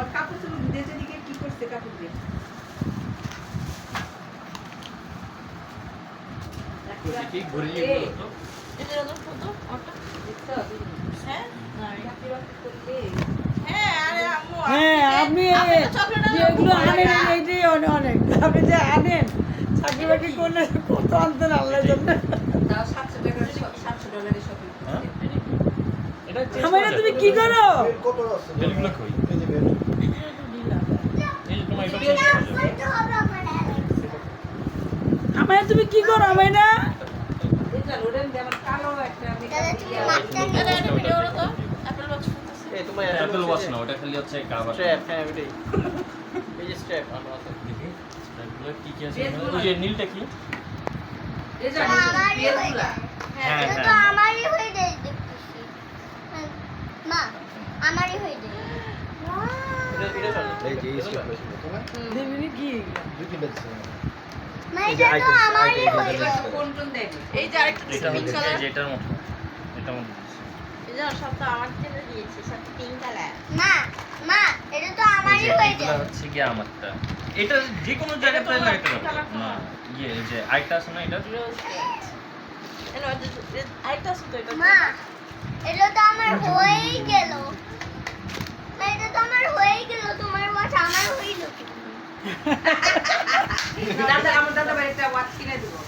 আমার কাপড় চোপড় ভিজেছে দিকে কি করছে কাপড় দিয়ে? হ্যাঁ? হ্যাঁ হ্যাঁ আপনি যেগুলো আনেন এইটাই অনেক। আপনি যে আনেন চাকরি বাকরি করলে কত আনতেন আল্লাহ জন্য? সাতশো টাকার সাতশো ডলারের শপিং হ্যাঁ? তুমি কি করো বেলগুলো কই এই যে বেল। এই যে তোমার এটা চেঞ্জ করা যাবে আমার তুমি কি করো আমার না এটা লোডেন দিয়ে আমার কালো একটা দাদা, তুমি makeup মাপটা দিয়ে- এটা একটা ভিডিও হলো তো অ্যাপল ওয়াচ ফুটতেছে এই তোমার অ্যাপল ওয়াচ না ওটা খালি হচ্ছে কাভার স্ট্র্যাপ হ্যাঁ ওইটাই। এই যে স্ট্র্যাপ আমার আছে। দেখি স্ট্র্যাপগুলো কি কি আছে? ওই যে নীলটা কি? এই যে আমারই হয়ে বেলগুলা। যায়। এটা তো। আমারই যায় দেখতেছি। মা আমারই যায়। এটা এটা চলে এই যে এই আছে তোমার? দেবিনি কি? দুই মা এই যে হয়ে আরেকটা পিঙ্ক কালার মতো। এটার মতো। এই সব তো আমার দিয়েছে সব পিঙ্ক কালার মা মা এটা তো আমারই যে হচ্ছে কি আমারটা। এটা যে কোনো জায়গায় তোমার, লাগাতে এটা পারবে না ইয়ে যে আরেকটা আছে না এটা? রোজ আরেকটা আছে তো এটা মা এটা তো আমার হয়েই গেল। এটা তো আমার হয়েই গেল তোমার ওয়াচ আমার হইল আমার দাদা ভাই একটা ওয়াচ কিনে দেবো।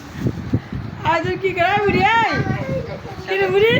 আজ কি করে বুড়ি আই কিরে বুড়ি?